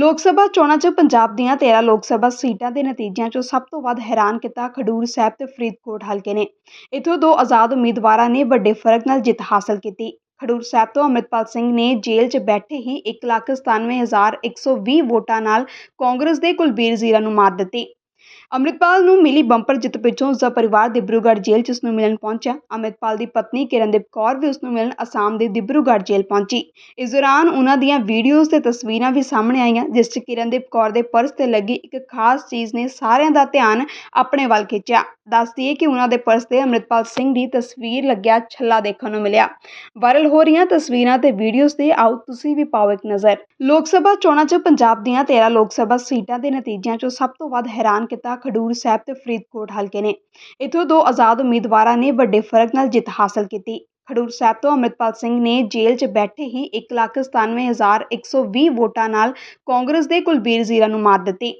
ਲੋਕ ਸਭਾ ਚੋਣਾਂ 'ਚ ਪੰਜਾਬ ਦੀਆਂ 13 ਲੋਕ ਸਭਾ ਸੀਟਾਂ ਦੇ ਨਤੀਜਿਆਂ 'ਚੋਂ ਸਭ ਤੋਂ ਵੱਧ ਹੈਰਾਨ ਕੀਤਾ ਖਡੂਰ ਸਾਹਿਬ ਤੇ ਫਰੀਦਕੋਟ ਹਲਕੇ ਨੇ। ਇੱਥੋਂ ਦੋ ਆਜ਼ਾਦ ਉਮੀਦਵਾਰਾਂ ਨੇ ਵੱਡੇ ਫ਼ਰਕ ਨਾਲ ਜਿੱਤ ਹਾਸਲ ਕੀਤੀ। ਖਡੂਰ ਸਾਹਿਬ ਤੋਂ ਅੰਮ੍ਰਿਤਪਾਲ ਸਿੰਘ ਨੇ ਜੇਲ੍ਹ 'ਚ ਬੈਠੇ ਹੀ 197120 ਵੋਟਾਂ ਨਾਲ ਕਾਂਗਰਸ ਦੇ ਕੁਲਬੀਰ ਜ਼ੀਰਾ ਨੂੰ ਮਾਤ ਦਿੱਤੀ। ਅੰਮ੍ਰਿਤਪਾਲ ਨੂੰ ਮਿਲੀ ਬੰਪਰ ਜਿੱਤ ਪਿੱਛੋਂ ਉਸਦਾ ਪਰਿਵਾਰ ਦਿਬਰੂਗੜ੍ਹ ਜੇਲ੍ਹ 'ਚ ਉਸ ਨੂੰ ਮਿਲਣ ਪਹੁੰਚਿਆ। ਅੰਮ੍ਰਿਤਪਾਲ ਦੀ ਪਤਨੀ ਕਿਰਨਦੀਪ ਕੌਰ ਵੀ ਉਸ ਨੂੰ ਮਿਲਣ ਅਸਾਮ ਦੇ ਦਿਬਰੂਗੜ੍ਹ ਜੇਲ੍ਹ ਪਹੁੰਚੀ। ਇਸ ਦੌਰਾਨ ਉਹਨਾਂ ਦੀਆਂ ਵੀਡੀਓਜ਼ ਤੇ ਤਸਵੀਰਾਂ ਵੀ ਸਾਹਮਣੇ ਆਈਆਂ, ਜਿਸ 'ਚ ਕਿਰਨਦੀਪ ਕੌਰ ਦੇ ਪਰਸ ਤੇ ਲੱਗੀ ਇੱਕ ਖਾਸ ਚੀਜ਼ ਨੇ ਸਾਰਿਆਂ ਦਾ ਧਿਆਨ ਆਪਣੇ ਵੱਲ ਖਿੱਚਿਆ। ਦੱਸਦੀ ਹੈ ਕਿ ਉਹਨਾਂ ਦੇ ਪਰਸ ਤੇ ਅੰਮ੍ਰਿਤਪਾਲ ਸਿੰਘ ਦੀ ਤਸਵੀਰ ਲੱਗਿਆ ਛੱਲਾ ਦੇਖਣ ਨੂੰ ਮਿਲਿਆ। ਵਾਇਰਲ ਹੋ ਰਹੀਆਂ ਤਸਵੀਰਾਂ ਤੇ ਵੀਡੀਓਜ਼ ਤੇ ਆਓ ਤੁਸੀਂ ਵੀ ਪਾਓ ਇੱਕ ਨਜ਼ਰ। ਲੋਕ ਸਭਾ ਚੋਣਾਂ 'ਚ ਪੰਜਾਬ ਦੀਆਂ 13 ਲੋਕ ਸਭਾ ਸੀਟਾਂ ਦੇ ਨਤੀਜਿਆਂ 'ਚੋਂ ਸਭ ਤੋਂ ਵੱਧ ਹੈਰਾਨ ਕੀਤਾ ਖਡੂਰ ਸਾਹਿਬ ਤੇ ਫਰੀਦਕੋਟ ਹਲਕੇ ਨੇ। ਇੱਥੋਂ ਦੋ ਆਜ਼ਾਦ ਉਮੀਦਵਾਰਾਂ ਨੇ ਵੱਡੇ ਫ਼ਰਕ ਨਾਲ ਜਿੱਤ ਹਾਸਲ ਕੀਤੀ। ਖਡੂਰ ਸਾਹਿਬ ਤੋਂ ਅੰਮ੍ਰਿਤਪਾਲ ਸਿੰਘ ਨੇ ਜੇਲ੍ਹ 'ਚ ਬੈਠੇ ਹੀ 197120 ਵੋਟਾਂ ਨਾਲ ਕਾਂਗਰਸ ਦੇ ਕੁਲਬੀਰ ਜ਼ੀਰਾ ਨੂੰ ਮਾਤ ਦਿੱਤੀ।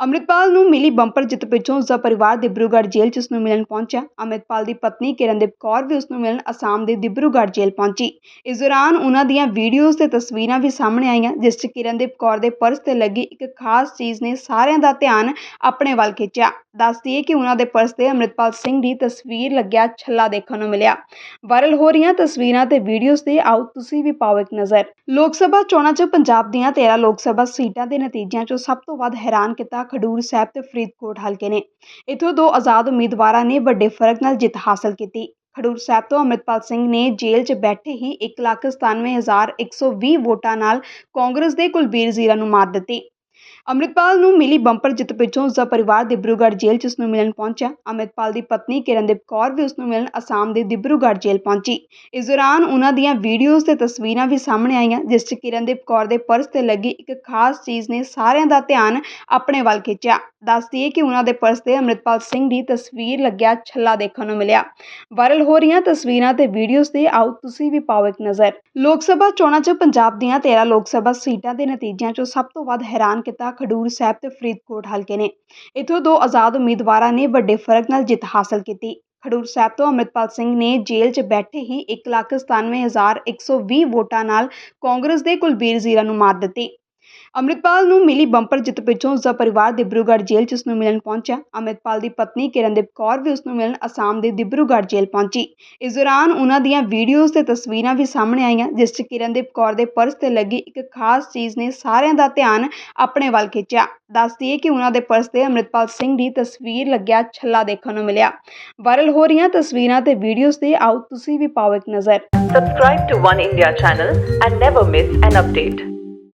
ਅੰਮ੍ਰਿਤਪਾਲ ਨੂੰ ਮਿਲੀ ਬੰਪਰ ਜਿੱਤ ਪਿੱਛੋਂ ਉਸਦਾ ਪਰਿਵਾਰ ਦਿਬਰੂਗੜ੍ਹ ਜੇਲ੍ਹ 'ਚ ਉਸ ਨੂੰ ਮਿਲਣ ਪਹੁੰਚਿਆ। ਅੰਮ੍ਰਿਤਪਾਲ ਦੀ ਪਤਨੀ ਕਿਰਨਦੀਪ ਕੌਰ ਵੀ ਉਸ ਨੂੰ ਮਿਲਣ ਅਸਾਮ ਦੇ ਦਿਬਰੂਗੜ੍ਹ ਜੇਲ੍ਹ ਪਹੁੰਚੀ। ਇਸ ਦੌਰਾਨ ਉਹਨਾਂ ਦੀਆਂ ਵੀਡੀਓਜ਼ ਤੇ ਤਸਵੀਰਾਂ ਵੀ ਸਾਹਮਣੇ ਆਈਆਂ, ਜਿਸ 'ਚ ਕਿਰਨਦੀਪ ਕੌਰ ਦੇ ਪਰਸ ਤੇ ਲੱਗੀ ਇੱਕ ਖਾਸ ਚੀਜ਼ ਨੇ ਸਾਰਿਆਂ ਦਾ ਧਿਆਨ ਆਪਣੇ ਵੱਲ ਖਿੱਚਿਆ। ਦੱਸਦੀ ਹੈ ਕਿ ਉਹਨਾਂ ਦੇ ਪਰਸ ਤੇ ਅੰਮ੍ਰਿਤਪਾਲ ਸਿੰਘ ਦੀ ਤਸਵੀਰ ਲੱਗਿਆ, ਛੱਲਾ ਦੇਖਣ ਨੂੰ ਮਿਲਿਆ। ਵਾਇਰਲ ਹੋ ਰਹੀਆਂ ਤਸਵੀਰਾਂ ਤੇ ਵੀਡੀਓਜ਼ ਤੇ ਆਓ, ਤੁਸੀਂ ਵੀ ਪਾਓ ਇੱਕ ਨਜ਼ਰ। ਲੋਕ ਸਭਾ ਚੋਣਾਂ 'ਚ ਪੰਜਾਬ ਦੀਆਂ 13 ਲੋਕ ਸਭਾ ਸੀਟਾਂ ਦੇ ਨਤੀਜਿਆਂ 'ਚੋਂ ਸਭ ਤੋਂ ਵੱਧ ਹੈਰਾਨ ਕੀਤਾ ਖਡੂਰ ਸਾਹਿਬ ਤੇ ਫਰੀਦਕੋਟ ਹਲਕੇ ਨੇ। ਇੱਥੋਂ ਦੋ ਆਜ਼ਾਦ ਉਮੀਦਵਾਰਾਂ ਨੇ ਵੱਡੇ ਫ਼ਰਕ ਨਾਲ ਜਿੱਤ ਹਾਸਲ ਕੀਤੀ। ਖਡੂਰ ਸਾਹਿਬ ਤੋਂ ਅੰਮ੍ਰਿਤਪਾਲ ਸਿੰਘ ਨੇ ਜੇਲ੍ਹ 'ਚ ਬੈਠੇ ਹੀ 197120 ਵੋਟਾਂ ਨਾਲ ਕਾਂਗਰਸ ਦੇ ਕੁਲਬੀਰ ਜ਼ੀਰਾ ਨੂੰ ਮਾਤ ਦਿੱਤੀ। ਅੰਮ੍ਰਿਤਪਾਲ ਨੂੰ ਮਿਲੀ ਬੰਪਰ ਜਿੱਤ ਪਿੱਛੋਂ ਉਸਦਾ ਪਰਿਵਾਰ ਦਿਬਰੂਗੜ੍ਹ ਜੇਲ੍ਹ 'ਚ ਉਸ ਨੂੰ ਮਿਲਣ ਪਹੁੰਚਿਆ। ਅੰਮ੍ਰਿਤਪਾਲ ਦੀ ਪਤਨੀ ਕਿਰਨਦੀਪ ਕੌਰ ਵੀ ਉਸ ਨੂੰ ਮਿਲਣ ਅਸਾਮ ਦੇ ਦਿਬਰੂਗੜ੍ਹ ਜੇਲ੍ਹ ਪਹੁੰਚੀ। ਇਸ ਦੌਰਾਨ ਉਹਨਾਂ ਦੀਆਂ ਵੀਡੀਓਜ਼ ਤੇ ਤਸਵੀਰਾਂ ਵੀ ਸਾਹਮਣੇ ਆਈਆਂ, ਜਿਸ 'ਚ ਕਿਰਨਦੀਪ ਕੌਰ ਦੇ ਪਰਸ ਤੇ ਲੱਗੀ ਇੱਕ ਖਾਸ ਚੀਜ਼ ਨੇ ਸਾਰਿਆਂ ਦਾ ਧਿਆਨ ਆਪਣੇ ਵੱਲ ਖਿੱਚਿਆ। ਦੱਸਦੀ ਹੈ ਕਿ ਉਹਨਾਂ ਦੇ ਪਰਸ ਤੇ ਅੰਮ੍ਰਿਤਪਾਲ ਸਿੰਘ ਦੀ ਤਸਵੀਰ ਲੱਗਿਆ, ਛੱਲਾ ਦੇਖਣ ਨੂੰ ਮਿਲਿਆ। ਵਾਇਰਲ ਹੋ ਰਹੀਆਂ ਤਸਵੀਰਾਂ ਤੇ ਵੀਡੀਓਜ਼ ਤੇ ਆਓ ਤੁਸੀਂ ਵੀ ਪਾਓ ਇੱਕ ਨਜ਼ਰ। ਲੋਕ ਸਭਾ ਚੋਣਾਂ 'ਚ ਪੰਜਾਬ ਦੀਆਂ 13 ਲੋਕ ਸਭਾ ਸੀਟਾਂ ਦੇ ਨਤੀਜਿਆਂ 'ਚੋਂ ਸਭ ਤੋਂ ਵੱਧ ਹੈਰਾਨ ਕੀਤਾ ਖਡੂਰ ਸਾਹਿਬ ਤੇ ਫਰੀਦਕੋਟ ਹਲਕੇ ਨੇ। ਇੱਥੋਂ ਦੋ ਆਜ਼ਾਦ ਉਮੀਦਵਾਰਾਂ ਨੇ ਵੱਡੇ ਫ਼ਰਕ ਨਾਲ ਜਿੱਤ ਹਾਸਲ ਕੀਤੀ। ਖਡੂਰ ਸਾਹਿਬ ਤੋਂ ਅੰਮ੍ਰਿਤਪਾਲ ਸਿੰਘ ਨੇ ਜੇਲ੍ਹ 'ਚ ਬੈਠੇ ਹੀ 197120 ਵੋਟਾਂ ਨਾਲ ਕਾਂਗਰਸ ਦੇ ਕੁਲਬੀਰ ਜ਼ੀਰਾ ਨੂੰ ਮਾਤ ਦਿੱਤੀ। ਅੰਮ੍ਰਿਤਪਾਲ ਨੂੰ ਮਿਲੀ ਬੰਪਰ ਜਿੱਤ ਪਿੱਛੋਂ ਉਸਦਾ ਪਰਿਵਾਰ ਦਿਬਰੂਗੜ੍ਹ ਜੇਲ੍ਹ 'ਚ ਉਸ ਨੂੰ ਮਿਲਣ ਪਹੁੰਚਿਆ। ਅੰਮ੍ਰਿਤਪਾਲ ਦੀ ਪਤਨੀ ਕਿਰਨਦੀਪ ਕੌਰ ਵੀ ਉਸ ਨੂੰ ਮਿਲਣ ਅਸਾਮ ਦੇ ਦਿਬਰੂਗੜ੍ਹ ਜੇਲ੍ਹ ਪਹੁੰਚੀ। ਇਸ ਦੌਰਾਨ ਉਹਨਾਂ ਦੀਆਂ ਵੀਡੀਓਜ਼ ਤੇ ਤਸਵੀਰਾਂ ਵੀ ਸਾਹਮਣੇ ਆਈਆਂ, ਜਿਸ 'ਚ ਕਿਰਨਦੀਪ ਕੌਰ ਦੇ ਪਰਸ ਤੇ ਲੱਗੀ ਇੱਕ ਖਾਸ ਚੀਜ਼ ਨੇ ਸਾਰਿਆਂ ਦਾ ਧਿਆਨ ਆਪਣੇ ਵੱਲ ਖਿੱਚਿਆ। ਦੱਸਦੀ ਹੈ ਕਿ ਉਹਨਾਂ ਦੇ ਪਰਸ ਤੇ ਅੰਮ੍ਰਿਤਪਾਲ ਸਿੰਘ ਦੀ ਤਸਵੀਰ ਲੱਗਿਆ, ਛੱਲਾ ਦੇਖਣ ਨੂੰ ਮਿਲਿਆ। ਵਾਇਰਲ ਹੋ ਰਹੀਆਂ ਤਸਵੀਰਾਂ ਤੇ ਵੀਡੀਓਜ਼ ਤੇ ਆਓ ਤੁਸੀਂ ਵੀ ਪਾਓ ਇੱਕ ਨਜ਼ਰ। Subscribe to One India channel and never miss an update.